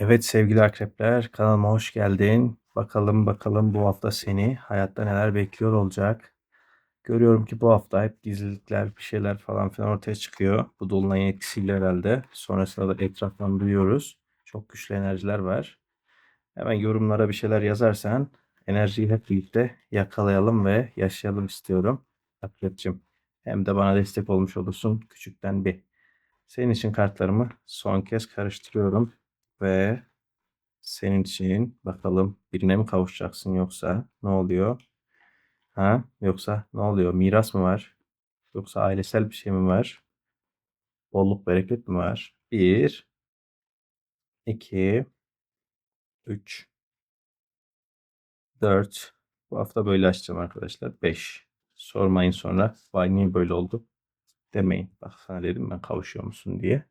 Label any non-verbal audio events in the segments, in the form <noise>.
Evet sevgili akrepler kanalıma hoş geldin. Bakalım bakalım bu hafta seni hayatta neler bekliyor olacak. Görüyorum ki bu hafta hep gizlilikler bir şeyler falan filan ortaya çıkıyor. Bu dolunayın etkisiyle herhalde. Sonrasında da etraftan duyuyoruz. Çok güçlü enerjiler var. Hemen yorumlara bir şeyler yazarsan enerjiyi hep birlikte yakalayalım ve yaşayalım istiyorum. Akrepçim. Hem de bana destek olmuş olursun küçükten bir. Senin için kartlarımı son kez karıştırıyorum ve senin için bakalım birine mi kavuşacaksın yoksa ne oluyor? Ha? Yoksa ne oluyor? Miras mı var? Yoksa ailesel bir şey mi var? Bolluk bereket mi var? Bir, iki, üç, dört. Bu hafta böyle açacağım arkadaşlar. Beş. Sormayın sonra. Vay niye böyle oldu? Demeyin. Bak sana dedim ben kavuşuyor musun diye.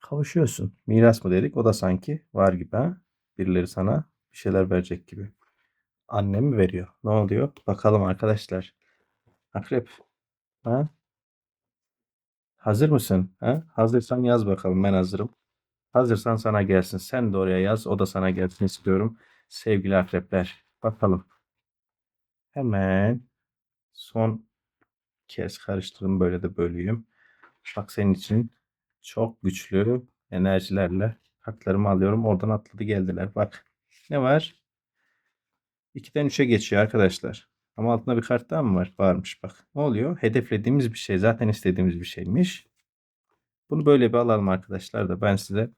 Kavuşuyorsun. Miras mı dedik? O da sanki var gibi ha. Birileri sana bir şeyler verecek gibi. Annem veriyor? Ne oluyor? Bakalım arkadaşlar. Akrep. Ha? Hazır mısın? Ha? Hazırsan yaz bakalım. Ben hazırım. Hazırsan sana gelsin. Sen de oraya yaz. O da sana gelsin istiyorum. Sevgili akrepler. Bakalım. Hemen son kez karıştırdım. Böyle de bölüyüm. Bak senin için çok güçlü enerjilerle kartlarımı alıyorum. Oradan atladı geldiler. Bak ne var? 2'den 3'e geçiyor arkadaşlar. Ama altında bir kart daha mı var? Varmış bak. Ne oluyor? Hedeflediğimiz bir şey. Zaten istediğimiz bir şeymiş. Bunu böyle bir alalım arkadaşlar da ben size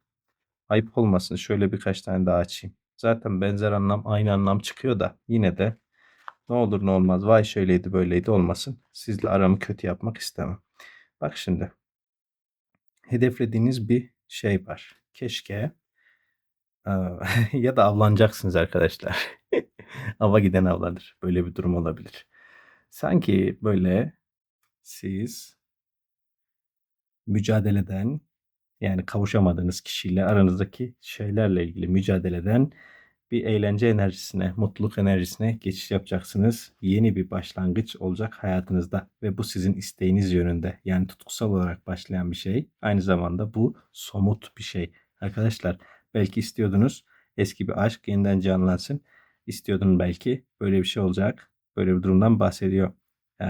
ayıp olmasın. Şöyle birkaç tane daha açayım. Zaten benzer anlam aynı anlam çıkıyor da yine de ne olur ne olmaz. Vay şöyleydi böyleydi olmasın. Sizle aramı kötü yapmak istemem. Bak şimdi. Hedeflediğiniz bir şey var. Keşke <laughs> ya da avlanacaksınız arkadaşlar. <laughs> Ava giden avlanır. Böyle bir durum olabilir. Sanki böyle siz mücadeleden yani kavuşamadığınız kişiyle aranızdaki şeylerle ilgili mücadeleden bir eğlence enerjisine, mutluluk enerjisine geçiş yapacaksınız. Yeni bir başlangıç olacak hayatınızda ve bu sizin isteğiniz yönünde. Yani tutkusal olarak başlayan bir şey. Aynı zamanda bu somut bir şey. Arkadaşlar belki istiyordunuz eski bir aşk yeniden canlansın. İstiyordun belki böyle bir şey olacak. Böyle bir durumdan bahsediyor. Ee,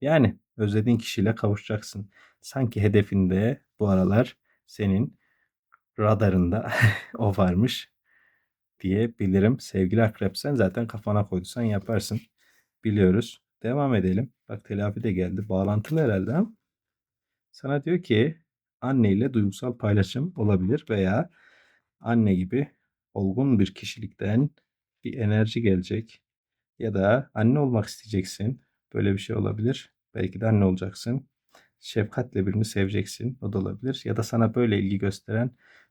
yani özlediğin kişiyle kavuşacaksın. Sanki hedefinde bu aralar senin radarında <laughs> o varmış diyebilirim. Sevgili akrep sen zaten kafana koyduysan yaparsın. Biliyoruz. Devam edelim. Bak telafi de geldi. Bağlantılı herhalde. Sana diyor ki anne ile duygusal paylaşım olabilir veya anne gibi olgun bir kişilikten bir enerji gelecek. Ya da anne olmak isteyeceksin. Böyle bir şey olabilir. Belki de anne olacaksın. Şefkatle birini seveceksin. O da olabilir. Ya da sana böyle ilgi gösteren,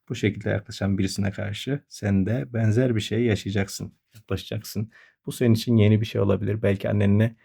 bu şekilde yaklaşan birisine karşı sen de benzer bir şey yaşayacaksın. Yaklaşacaksın. Bu senin için yeni bir şey olabilir. Belki annenle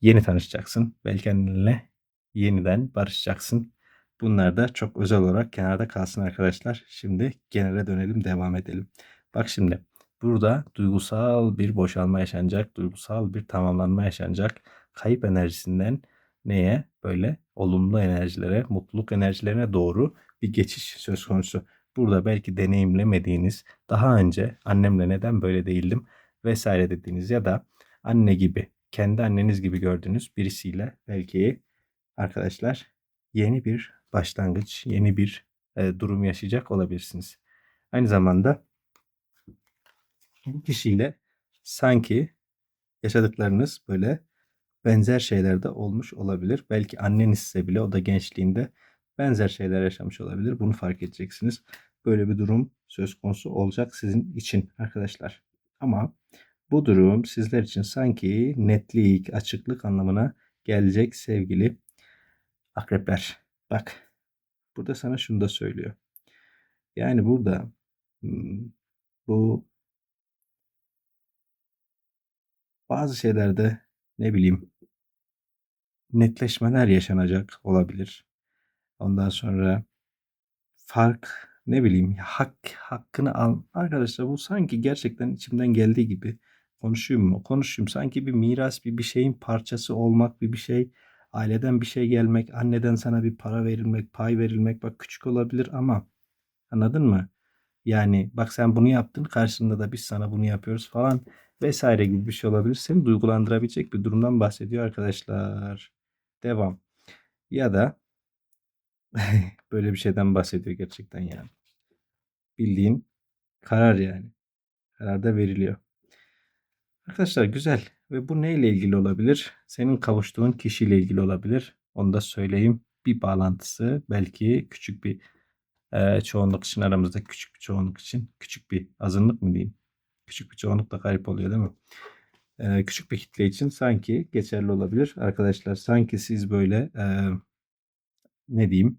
yeni tanışacaksın. Belki annenle yeniden barışacaksın. Bunlar da çok özel olarak kenarda kalsın arkadaşlar. Şimdi genele dönelim, devam edelim. Bak şimdi burada duygusal bir boşalma yaşanacak, duygusal bir tamamlanma yaşanacak. Kayıp enerjisinden neye? Böyle olumlu enerjilere, mutluluk enerjilerine doğru bir geçiş söz konusu. Burada belki deneyimlemediğiniz, daha önce annemle neden böyle değildim vesaire dediğiniz ya da anne gibi, kendi anneniz gibi gördüğünüz birisiyle belki arkadaşlar yeni bir başlangıç, yeni bir e, durum yaşayacak olabilirsiniz. Aynı zamanda bu kişiyle sanki yaşadıklarınız böyle benzer şeylerde olmuş olabilir. Belki annenizse bile o da gençliğinde benzer şeyler yaşamış olabilir. Bunu fark edeceksiniz. Böyle bir durum söz konusu olacak sizin için arkadaşlar. Ama bu durum sizler için sanki netlik, açıklık anlamına gelecek sevgili akrepler. Bak burada sana şunu da söylüyor. Yani burada hmm, bu bazı şeylerde ne bileyim netleşmeler yaşanacak olabilir. Ondan sonra fark ne bileyim hak hakkını al. Arkadaşlar bu sanki gerçekten içimden geldiği gibi konuşayım mı? Konuşayım. Sanki bir miras, bir bir şeyin parçası olmak, bir bir şey aileden bir şey gelmek, anneden sana bir para verilmek, pay verilmek bak küçük olabilir ama anladın mı? Yani bak sen bunu yaptın karşında da biz sana bunu yapıyoruz falan vesaire gibi bir şey olabilir. Seni duygulandırabilecek bir durumdan bahsediyor arkadaşlar. Devam. Ya da <laughs> böyle bir şeyden bahsediyor gerçekten yani. Bildiğin karar yani. Karar da veriliyor. Arkadaşlar güzel. Ve bu neyle ilgili olabilir? Senin kavuştuğun kişiyle ilgili olabilir. Onu da söyleyeyim. Bir bağlantısı belki küçük bir e, çoğunluk için aramızda küçük bir çoğunluk için küçük bir azınlık mı diyeyim? Küçük bir çoğunluk da garip oluyor değil mi? E, küçük bir kitle için sanki geçerli olabilir. Arkadaşlar sanki siz böyle e, ne diyeyim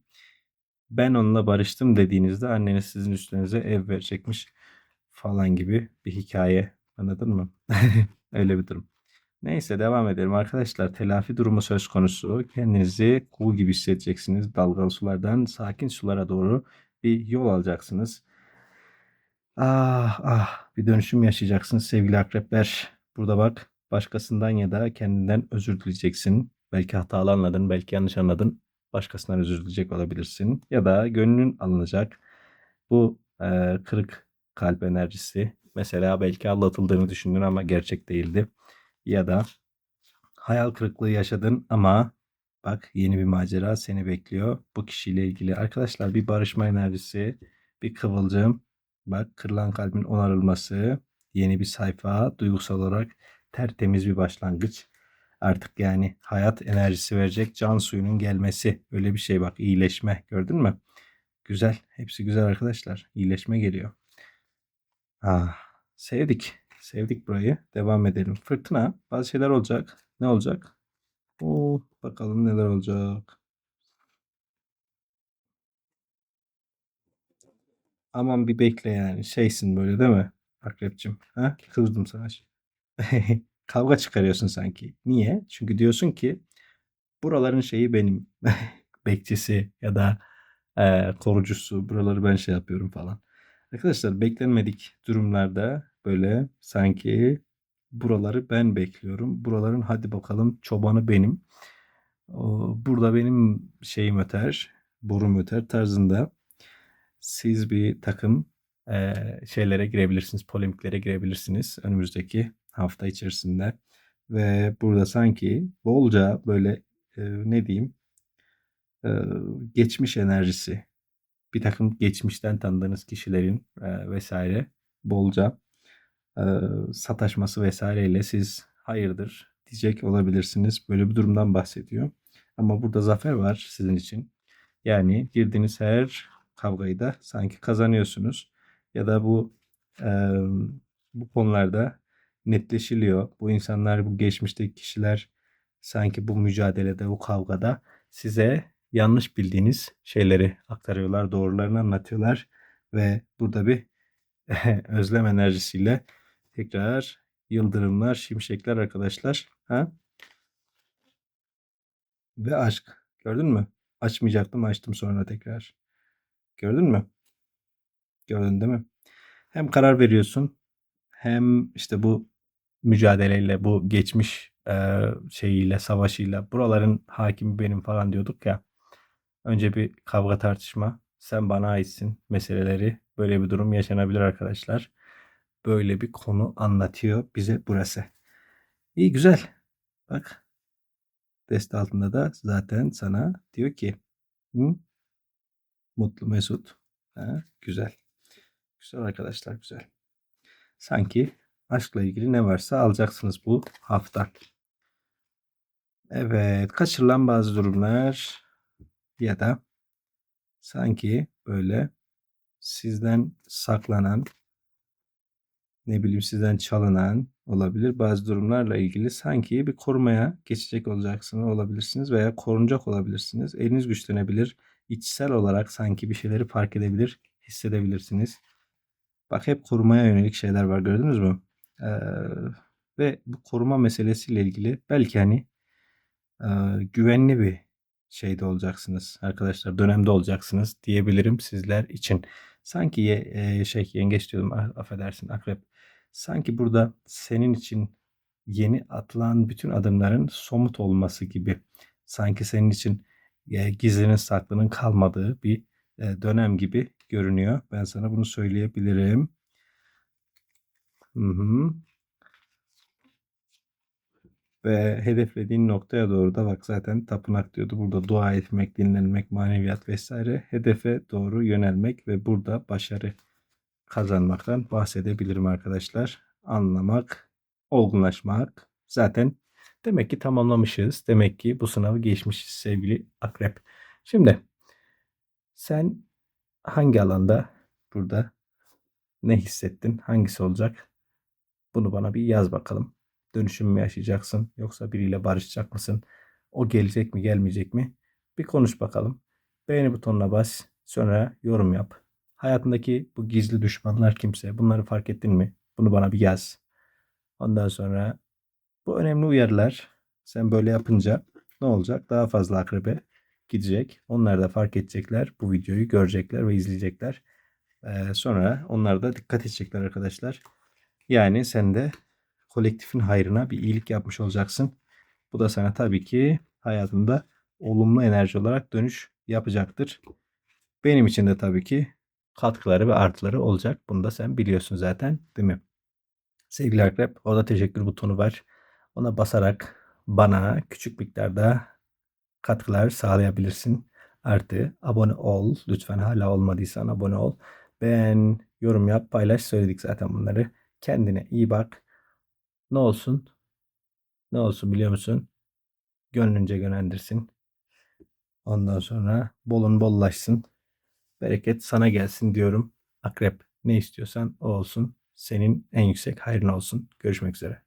ben onunla barıştım dediğinizde anneniz sizin üstünüze ev verecekmiş falan gibi bir hikaye. Anladın mı? <laughs> Öyle bir durum. Neyse devam edelim arkadaşlar. Telafi durumu söz konusu. Kendinizi kuğu gibi hissedeceksiniz. Dalgalı sulardan sakin sulara doğru bir yol alacaksınız. Ah ah bir dönüşüm yaşayacaksınız sevgili akrepler. Burada bak başkasından ya da kendinden özür dileyeceksin. Belki hatalı anladın, belki yanlış anladın. Başkasından özür dileyecek olabilirsin. Ya da gönlün alınacak. Bu e, kırık kalp enerjisi. Mesela belki aldatıldığını düşündün ama gerçek değildi. Ya da hayal kırıklığı yaşadın ama bak yeni bir macera seni bekliyor. Bu kişiyle ilgili arkadaşlar bir barışma enerjisi, bir kıvılcım. Bak kırılan kalbin onarılması, yeni bir sayfa, duygusal olarak tertemiz bir başlangıç. Artık yani hayat enerjisi verecek can suyunun gelmesi. Öyle bir şey bak iyileşme gördün mü? Güzel. Hepsi güzel arkadaşlar. İyileşme geliyor. Ah, sevdik. Sevdik burayı. Devam edelim. Fırtına. Bazı şeyler olacak. Ne olacak? Oo, bakalım neler olacak. Aman bir bekle yani. Şeysin böyle değil mi? Akrepçim. Ha? Kızdım sana. <laughs> Kavga çıkarıyorsun sanki. Niye? Çünkü diyorsun ki buraların şeyi benim. <laughs> Bekçisi ya da e, korucusu. Buraları ben şey yapıyorum falan. Arkadaşlar beklenmedik durumlarda böyle sanki buraları ben bekliyorum. Buraların hadi bakalım çobanı benim. Burada benim şeyim öter, borum öter tarzında siz bir takım e, şeylere girebilirsiniz, polemiklere girebilirsiniz önümüzdeki hafta içerisinde. Ve burada sanki bolca böyle e, ne diyeyim e, geçmiş enerjisi bir takım geçmişten tanıdığınız kişilerin e, vesaire bolca e, sataşması vesaireyle siz hayırdır diyecek olabilirsiniz. Böyle bir durumdan bahsediyor. Ama burada zafer var sizin için. Yani girdiğiniz her kavgayı da sanki kazanıyorsunuz. Ya da bu e, bu konularda netleşiliyor. Bu insanlar, bu geçmişteki kişiler sanki bu mücadelede, bu kavgada size yanlış bildiğiniz şeyleri aktarıyorlar, doğrularını anlatıyorlar ve burada bir <laughs> özlem enerjisiyle tekrar yıldırımlar, şimşekler arkadaşlar. Ha? Ve aşk. Gördün mü? Açmayacaktım, açtım sonra tekrar. Gördün mü? Gördün değil mi? Hem karar veriyorsun hem işte bu mücadeleyle, bu geçmiş e, şeyiyle, savaşıyla buraların hakimi benim falan diyorduk ya. Önce bir kavga tartışma. Sen bana aitsin meseleleri. Böyle bir durum yaşanabilir arkadaşlar. Böyle bir konu anlatıyor bize burası. İyi güzel. Bak. Dest altında da zaten sana diyor ki Hı? Mutlu Mesut. Ha, güzel. Güzel arkadaşlar güzel. Sanki aşkla ilgili ne varsa alacaksınız bu hafta. Evet, kaçırılan bazı durumlar ya da sanki böyle sizden saklanan ne bileyim sizden çalınan olabilir. Bazı durumlarla ilgili sanki bir korumaya geçecek olacaksınız olabilirsiniz veya korunacak olabilirsiniz. Eliniz güçlenebilir. İçsel olarak sanki bir şeyleri fark edebilir, hissedebilirsiniz. Bak hep korumaya yönelik şeyler var gördünüz mü? Ee, ve bu koruma meselesiyle ilgili belki hani e, güvenli bir şeyde olacaksınız arkadaşlar. Dönemde olacaksınız diyebilirim sizler için. Sanki ye, e, şey yengeç diyordum affedersin akrep. Sanki burada senin için yeni atılan bütün adımların somut olması gibi. Sanki senin için e, gizlinin saklının kalmadığı bir e, dönem gibi görünüyor. Ben sana bunu söyleyebilirim. Hı hı. Ve hedeflediğin noktaya doğru da bak zaten tapınak diyordu. Burada dua etmek, dinlenmek, maneviyat vesaire. Hedefe doğru yönelmek ve burada başarı kazanmaktan bahsedebilirim arkadaşlar. Anlamak, olgunlaşmak. Zaten demek ki tamamlamışız. Demek ki bu sınavı geçmişiz sevgili akrep. Şimdi sen hangi alanda burada ne hissettin? Hangisi olacak? Bunu bana bir yaz bakalım. Dönüşüm mü yaşayacaksın? Yoksa biriyle barışacak mısın? O gelecek mi gelmeyecek mi? Bir konuş bakalım. Beğeni butonuna bas. Sonra yorum yap. Hayatındaki bu gizli düşmanlar kimse? Bunları fark ettin mi? Bunu bana bir yaz. Ondan sonra bu önemli uyarılar. Sen böyle yapınca ne olacak? Daha fazla akrebe gidecek. Onlar da fark edecekler. Bu videoyu görecekler ve izleyecekler. Ee, sonra onlar da dikkat edecekler arkadaşlar. Yani sen de kolektifin hayrına bir iyilik yapmış olacaksın. Bu da sana tabii ki hayatında olumlu enerji olarak dönüş yapacaktır. Benim için de tabii ki katkıları ve artıları olacak. Bunu da sen biliyorsun zaten değil mi? Sevgili Akrep orada teşekkür butonu var. Ona basarak bana küçük miktarda katkılar sağlayabilirsin. Artı abone ol. Lütfen hala olmadıysan abone ol. Beğen, yorum yap, paylaş. Söyledik zaten bunları. Kendine iyi bak. Ne olsun? Ne olsun biliyor musun? Gönlünce yönlendirsin. Ondan sonra bolun bollaşsın. Bereket sana gelsin diyorum. Akrep ne istiyorsan o olsun. Senin en yüksek hayrın olsun. Görüşmek üzere.